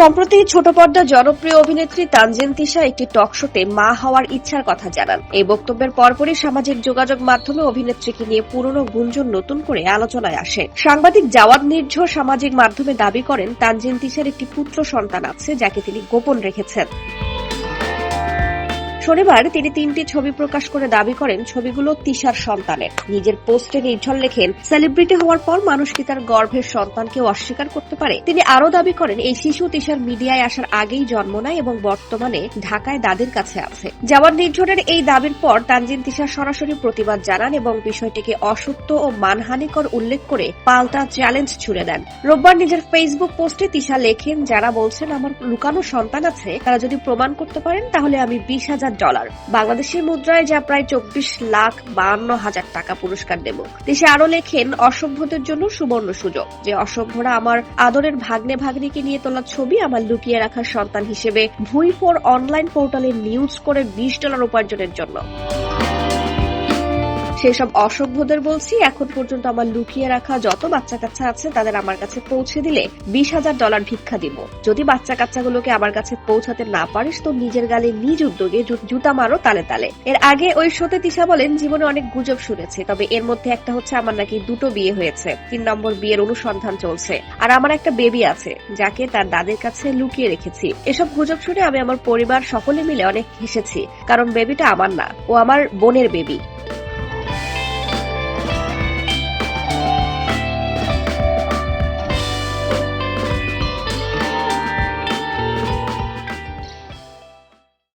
সম্প্রতি ছোট পর্দা জনপ্রিয় অভিনেত্রী তানজিন তিশা একটি টক শোতে মা হওয়ার ইচ্ছার কথা জানান। এই বক্তব্যের পরপরই সামাজিক যোগাযোগ মাধ্যমে অভিনেত্রীকে নিয়ে পুরনো গুঞ্জন নতুন করে আলোচনায় আসে। সাংবাদিক জাওয়াদ নির্ঝর সামাজিক মাধ্যমে দাবি করেন, তানজিন তিশার একটি পুত্র সন্তান আছে যাকে তিনি গোপন রেখেছেন। শনিবার তিনি তিনটি ছবি প্রকাশ করে দাবি করেন, ছবিগুলো তিশার সন্তানের। নিজের পোস্টে নির্ঝর লেখেন, সেলিব্রিটি হওয়ার পর মানুষ কি তার গর্ভের সন্তানকে অস্বীকার করতে পারে? তিনি আরও দাবি করেন, এই শিশু তিশার মিডিয়ায় আসার আগেই জন্ম নেয় এবং বর্তমানে ঢাকায় দাদির কাছে আছে। জাওয়াদ নির্ঝরের এই দাবির পর তানজিন তিশার সরাসরি প্রতিবাদ জানান এবং বিষয়টিকে অসত্য ও মানহানিকর উল্লেখ করে পাল্টা চ্যালেঞ্জ ছুড়ে দেন। রোববার নিজের ফেসবুক পোস্টে তিশা লেখেন, যারা বলছেন আমার লুকানো সন্তান আছে, তারা যদি প্রমাণ করতে পারেন, তাহলে আমি বিশ হাজার ডলার। বাংলাদেশের মুদ্রায় যা প্রায় চব্বিশ লাখ বাহান্ন হাজার টাকা পুরস্কার দেব। দেশে আরও লেখেন, অসভ্যদের জন্য সুবর্ণ সুযোগ। যে অসভ্যরা আমার আদরের ভাগ্নে ভাগ্নিকে নিয়ে তোলা ছবি আমার লুকিয়ে রাখার সন্তান হিসেবে ভুই ফোর অনলাইন পোর্টালে নিউজ করে বিশ ডলার উপার্জনের জন্য। সেসব অসভ্যদের বলছি। এখন পর্যন্ত আমার লুকিয়ে রাখা যত বাচ্চা কাচ্চা আছে, তাদের আমার কাছে পৌঁছে দিলে বিশ হাজার ডলার ভিক্ষা দিব। যদি বাচ্চা কাচ্চাগুলোকে আমার কাছে পৌঁছাতে না পারিস, তো নিজের গালে নিজ উদ্যোগে জুতা মারো তালে তালে। এর আগে ওই শোতে তিশা বলেন, জীবনে অনেক গুজব শুনেছে, তবে এর মধ্যে একটা হচ্ছে আমার নাকি দুটো বিয়ে হয়েছে। তিন নম্বর বিয়ের অনুসন্ধান চলছে। আর আমার একটা বেবি আছে, যাকে তার দাদের কাছে লুকিয়ে রেখেছি। এসব গুজব শুনে আমি আমার পরিবার সকলে মিলে অনেক হেসেছি, কারণ বেবিটা আমার না, ও আমার বোনের বেবি।